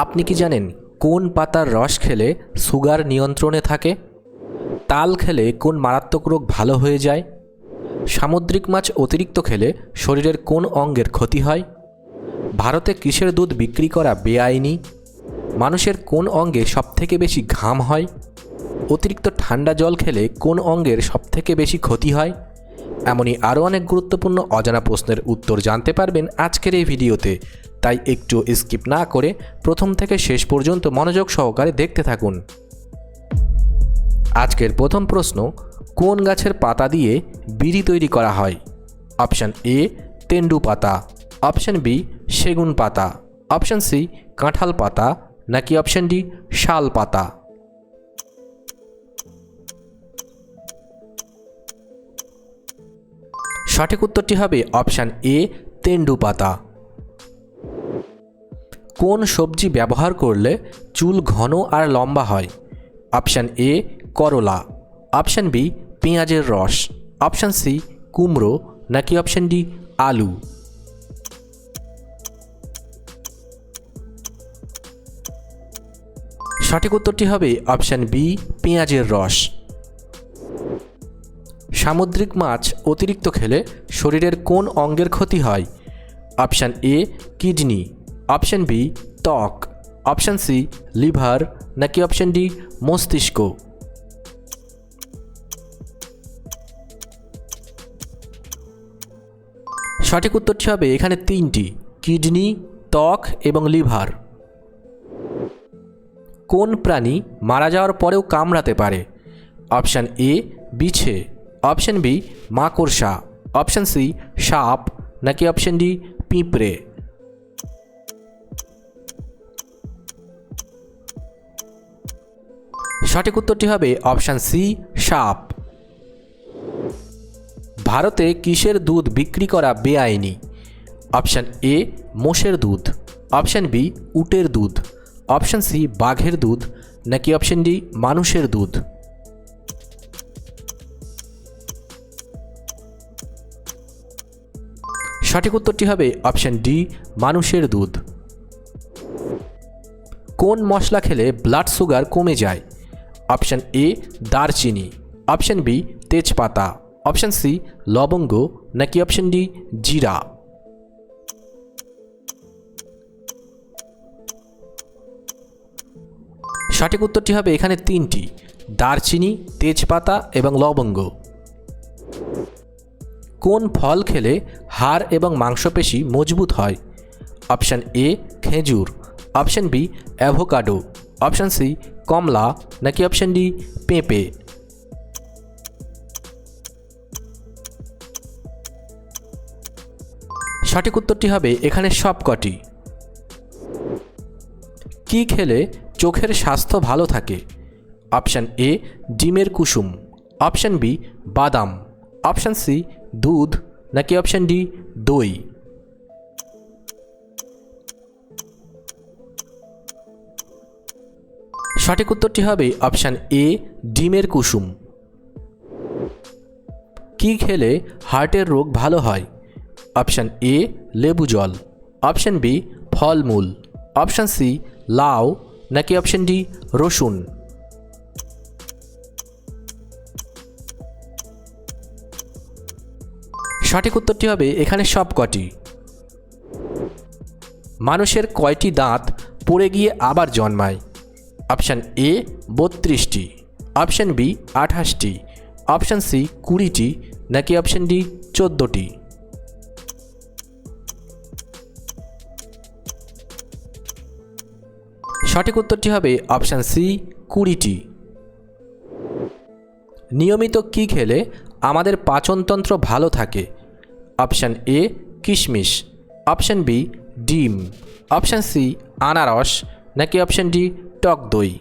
আপনি কি জানেন কোন পাতার রস খেলে সুগার নিয়ন্ত্রণে থাকে? তাল খেলে কোন মারাত্মক রোগ ভালো হয়ে যায়? সামুদ্রিক মাছ অতিরিক্ত খেলে শরীরের কোন অঙ্গের ক্ষতি হয়? ভারতে কিসের দুধ বিক্রি করা বেআইনি? মানুষের কোন অঙ্গে সবথেকে বেশি ঘাম হয়? অতিরিক্ত ঠান্ডা জল খেলে কোন অঙ্গের সবথেকে বেশি ক্ষতি হয়? এমনই আরও অনেক গুরুত্বপূর্ণ অজানা প্রশ্নের উত্তর জানতে পারবেন আজকের এই ভিডিওতে। তাই একটু স্কিপ না করে প্রথম থেকে শেষ পর্যন্ত মনোযোগ সহকারে দেখতে থাকুন। আজকের প্রথম প্রশ্ন, কোন গাছের পাতা দিয়ে বিড়ি তৈরি করা হয়? অপশান এ, তেন্ডু পাতা। অপশান বি, সেগুন পাতা। অপশান সি, কাঁঠাল পাতা। নাকি অপশান ডি, শাল পাতা? সঠিক উত্তরটি হবে অপশান এ, তেন্ডু পাতা। কোন সবজি ব্যবহার করলে চুল ঘন আর লম্বা হয়? অপশান এ, করলা। অপশান বি, পেঁয়াজের রস। অপশান সি, কুমড়ো। নাকি অপশান ডি, আলু? সঠিক উত্তরটি হবে অপশান বি, পেঁয়াজের রস। সামুদ্রিক মাছ অতিরিক্ত খেলে শরীরের কোন অঙ্গের ক্ষতি হয়? Option A, kidney. Option B ত্বক অপশান সি লিভার নাকি অপশান ডি মস্তিষ্ক সঠিক উত্তরটি হবে এখানে তিনটি কিডনি ত্বক এবং লিভার কোন প্রাণী মারা যাওয়ার পরেও কামড়াতে পারে? অপশান এ বিছে। অপশান বি মাকড়সা। অপশান সি সাপ। নাকি অপশান ডি পিঁপড়ে। সঠিক উত্তরটি হবে অপশান সি, সাপ। ভারতে কিসের দুধ বিক্রি করা বেআইনি? অপশান এ, মোষের দুধ। অপশান বি, উটের দুধ। অপশান সি, বাঘের দুধ। নাকি অপশান ডি, মানুষের দুধ? সঠিক উত্তরটি হবে অপশান ডি, মানুষের দুধ। কোন মশলা খেলে ব্লাড সুগার কমে যায়? অপশান এ দারচিনি, অপশান বি তেজপাতা, অপশন সি লবঙ্গ, নাকি অপশন ডি জিরা? সঠিক উত্তরটি হবে এখানে তিনটি, দারচিনি, তেজপাতা এবং লবঙ্গ। কোন ফল খেলে হাড় এবং মাংসপেশি মজবুত হয়? অপশান এ খেজুর, option B avocado option C কমলা নাকি অপশান ডি পেঁপে সঠিক উত্তরটি হবে এখানে সবকটি। কি খেলে চোখের স্বাস্থ্য ভালো থাকে? অপশান এ ডিমের কুসুম। অপশান বি বাদাম। অপশান সি দুধ। নাকি অপশান ডি দই? সঠিক উত্তরটি হবে অপশান এ, ডিমের কুসুম। কি খেলে হার্টের রোগ ভালো হয়? অপশান এ, লেবু জল। অপশান বি, ফলমূল। অপশান সি, লাউ। নাকি অপশান ডি, রসুন। সঠিক উত্তরটি হবে এখানে সবকটি। মানুষের কয়টি দাঁত পড়ে গিয়ে আবার জন্মায়? অপশান এ বত্রিশটি, অপশান বি আঠাশটি, অপশান সি কুড়িটি, নাকি অপশান ডি চোদ্দোটি? সঠিক উত্তরটি হবে অপশান সি কুড়িটি। নিয়মিত কি খেলে আমাদের পাচনতন্ত্র ভালো থাকে? অপশান এ কিশমিশ, অপশান বি ডিম, অপশান সি আনারস নাকি অপশান ডি টক দই?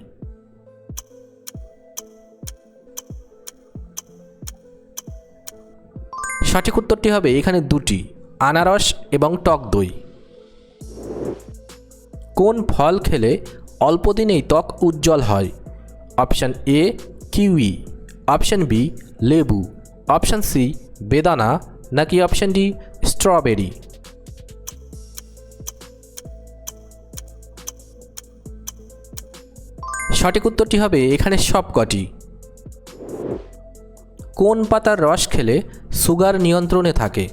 সঠিক উত্তরটি হবে এখানে দুটি, আনারস এবং টক দই। কোন ফল খেলে অল্প দিনেই ত্বক উজ্জ্বল হয়? Option A kiwi. Option B লেবু। অপশান সি বেদানা। নাকি অপশান ডি স্ট্রবেরি? সঠিক উত্তরটি হবে এখানে সব কটি। কোন পাতার রস খেলে সুগার নিয়ন্ত্রণে থাকে?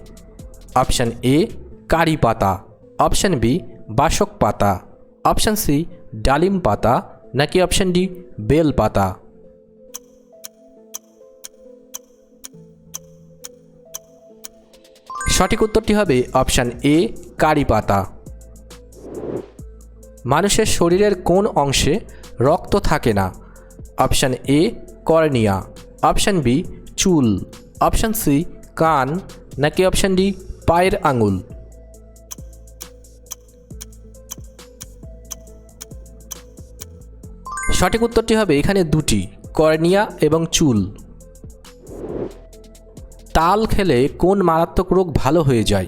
অপশান এ, কারি পাতা। অপশান বি, বাসক পাতা। অপশান সি, ডালিম পাতা। নাকি অপশান ডি, বেল পাতা? সঠিক উত্তরটি হবে অপশান এ, কারি পাতা। মানুষের শরীরের কোন অংশে রক্ত থাকে না। Option A, cornea. Option B, চুল। অপশান সি, কান। নাকি অপশান ডি, পায়ের আঙুল। সঠিক উত্তরটি হবে এখানে দুটি, কর্নিয়া এবং চুল। তাল খেলে কোন মারাত্মক রোগ ভালো হয়ে যায়?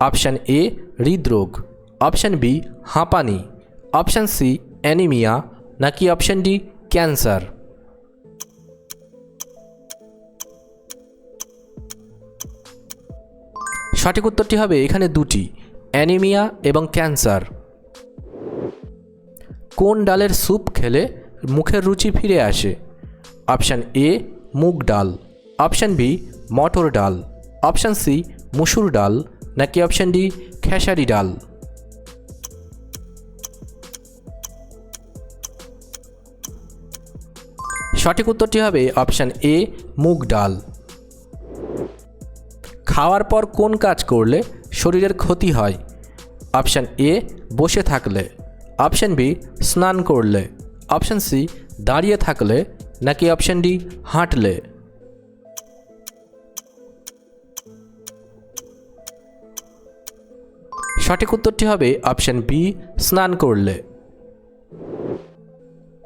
অপশান এ, হৃদরোগ। অপশান বি, হাঁপানি। Option C, anaemia. নাকি অপশান ডি, ক্যান্সার? সঠিক উত্তরটি হবে এখানে দুটি, অ্যানিমিয়া এবং ক্যান্সার। কোন ডালের স্যুপ খেলে মুখের রুচি ফিরে আসে? অপশান এ, মুগ ডাল। অপশান বি, মটর ডাল। অপশান সি, মুসুর ডাল। নাকি অপশান ডি, খেসারি ডাল? সঠিক উত্তরটি হবে অপশান এ, মুগ ডাল। খাওয়ার পর কোন কাজ করলে শরীরের ক্ষতি হয়? অপশান এ, বসে থাকলে। অপশান বি, স্নান করলে। অপশান সি, দাঁড়িয়ে থাকলে। নাকি অপশান ডি, হাঁটলে। সঠিক উত্তরটি হবে অপশান বি, স্নান করলে।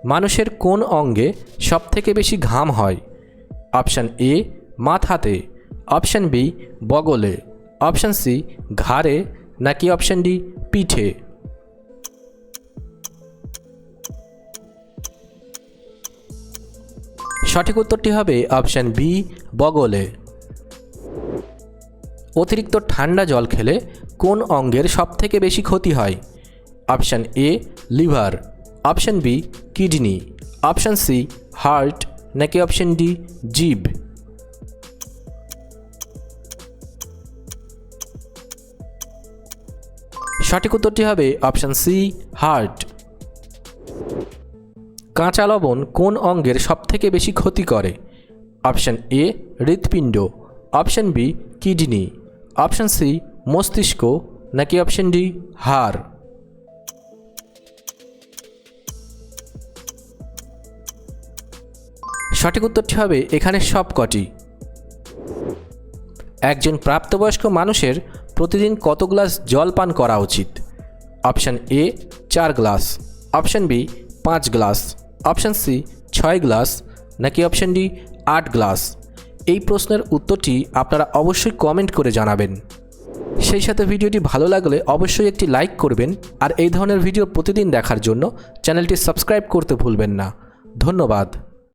মানুষের কোন অঙ্গে সবথেকে বেশি ঘাম হয়? অপশান এ, মাথাতে। অপশান বি, বগলে। অপশান সি, ঘাড়ে। নাকি অপশান ডি, পিঠে। সঠিক উত্তরটি হবে অপশান বি, বগলে। অতিরিক্ত ঠান্ডা জল খেলে কোন অঙ্গের সবথেকে বেশি ক্ষতি হয়? Option A, liver. Option B, kidney. Option C, heart. নাকি অপশান ডি জিভ সঠিক উত্তরটি হবে অপশান সি, হার্ট। কাঁচা লবণ কোন অঙ্গের সবথেকে বেশি ক্ষতি করে? অপশান এ, হৃৎপিণ্ড। Option B, kidney. Option C, মস্তিষ্ক। নাকি অপশান ডি, হাড়। সঠিক উত্তরটি হবে এখানে সব কটি একজন প্রাপ্তবয়স্ক মানুষের প্রতিদিন কত গ্লাস জল পান করা উচিত? অপশান এ, চার গ্লাস। অপশান বি, পাঁচ গ্লাস। অপশান সি, ছয় গ্লাস। নাকি অপশান ডি, আট গ্লাস? এই প্রশ্নের উত্তরটি আপনারা অবশ্যই কমেন্ট করে জানাবেন। সেই সাথে ভিডিওটি ভালো লাগলে অবশ্যই একটি লাইক করবেন আর এই ধরনের ভিডিও প্রতিদিন দেখার জন্য চ্যানেলটি সাবস্ক্রাইব করতে ভুলবেন না। ধন্যবাদ।